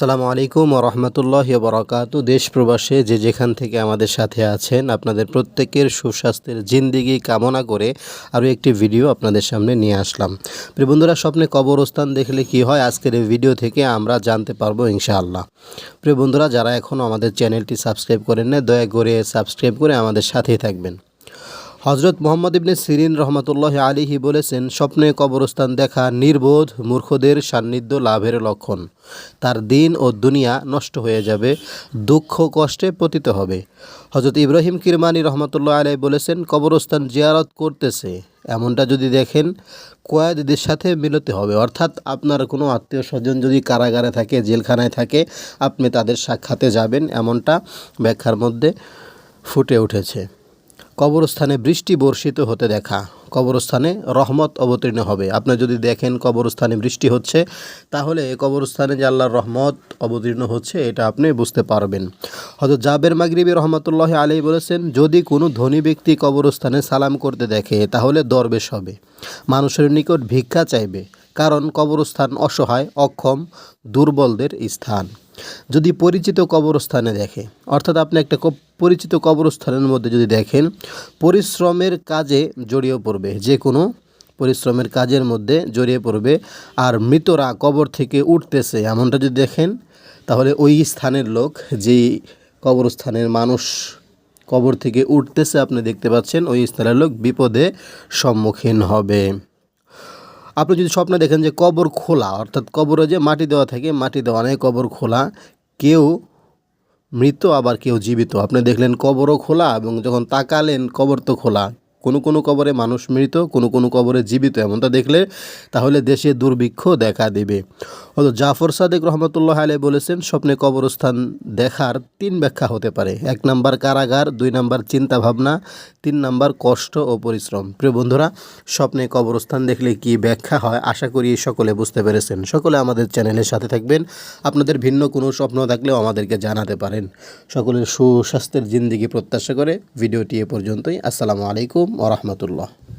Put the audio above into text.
আসসালামু আলাইকুম রহমতুল্লাহ বরকাত। দেশ প্রবাসে যে যেখান থেকে আমাদের সাথে আছেন, আপনাদের প্রত্যেকের সুস্বাস্থ্যের জিন্দিগি কামনা করে আরও একটি ভিডিও আপনাদের সামনে নিয়ে আসলাম। প্রিয় বন্ধুরা, স্বপ্নে কবরস্থান দেখলে কি হয়? আজকের এই ভিডিও থেকে আমরা জানতে পারব ইনশাআল্লাহ। প্রিয় বন্ধুরা, যারা এখনও আমাদের চ্যানেলটি সাবস্ক্রাইব করেন না দয়া করে সাবস্ক্রাইব করে আমাদের সাথেই থাকবেন। হজরত মোহাম্মদ ইবনে সিরিন রহমতুল্লাহ আলিহি বলেছেন, স্বপ্নে কবরস্থান দেখা নির্বোধ মূর্খদের সান্নিধ্য লাভের লক্ষণ। তার দিন ও দুনিয়া নষ্ট হয়ে যাবে, দুঃখ কষ্টে পতিত হবে। হজরত ইব্রাহিম কিরমানি রহমতুল্লাহ আলাই বলেছেন, কবরস্থান জিয়ারত করতেছে, এমনটা যদি দেখেন কয়েদিদের সাথে মিলতে হবে। অর্থাৎ আপনার কোনো আত্মীয় স্বজন যদি কারাগারে থাকে, জেলখানায় থাকে, আপনি তাদের সাক্ষাতে যাবেন, এমনটা ব্যাখ্যার মধ্যে ফুটে উঠেছে। কবরস্থানে বৃষ্টি বর্ষিত হতে দেখা। কবরস্থানে রহমত অবতীর্ণ হবে। আপনি যদি দেখেন কবরস্থানে বৃষ্টি হচ্ছে, তাহলে কবরস্থানে যে আল্লাহর রহমত অবতীর্ণ হচ্ছে, এটা আপনি বুঝতে পারবেন। হয়তো জাবের মাগরিবি রহমতুল্লাহ আলী বলেছেন, যদি কোনো ধনী ব্যক্তি কবরস্থানে সালাম করতে দেখে, তাহলে দরবেশ হবে। মানুষের নিকট ভিক্ষা চাইবে, কারণ কবরস্থান অসহায়, অক্ষম, দুর্বলদের স্থান। যদি পরিচিত কবরস্থানে দেখে, অর্থাৎ আপনি একটা পরিচিত কবরস্থানের মধ্যে যদি দেখেন, পরিশ্রমের কাজে জড়িয়ে পড়বে, যে কোনো পরিশ্রমের কাজের মধ্যে জড়িয়ে পড়বে, আর মৃতরা কবর থেকে উঠতেছে এমনটা যদি দেখেন, তাহলে ওই স্থানের লোক, যেই কবরস্থানের মানুষ কবর থেকে উঠতেছে, আপনি দেখতে পাচ্ছেন, ওই স্থানের লোক বিপদে সম্মুখীন হবে। আপনি যদি স্বপ্নে দেখেন যে কবর খোলা, অর্থাৎ কবরে যে মাটি দেওয়া থাকে, মাটি দেওয়া নেই, কবর খোলা, কেউ মৃত, আবার কেউ জীবিত। আপনি দেখলেন কবরও খোলা এবং যখন তাকালেন, কবর তো খোলা। কোনো কোনো কবরে মানুষ মৃত, কোনো কোনো কবরে জীবিত, এমনটা দেখলে তাহলে দেশে দুর্ভিক্ষ দেখা দেবে। হয়তো জাফর সাদেক রহমতুল্লাহ আলাই বলেছেন, স্বপ্নে কবরস্থান দেখার তিন ব্যাখ্যা হতে পারে। এক নাম্বার কারাগার, দুই নাম্বার চিন্তা ভাবনা তিন নাম্বার কষ্ট ও পরিশ্রম। প্রিয় বন্ধুরা, স্বপ্নে কবরস্থান দেখলে কি ব্যাখ্যা হয়? আশা করি সকলে বুঝতে পেরেছেন। সকলে আমাদের চ্যানেলের সাথে থাকবেন। আপনাদের ভিন্ন কোনো স্বপ্ন থাকলেও আমাদেরকে জানাতে পারেন। সকলের সুস্বাস্থ্যের জিন্দিগি প্রত্যাশা করে ভিডিওটি এ পর্যন্তই। আসসালামু আলাইকুম ও রহমতুল্লাহ।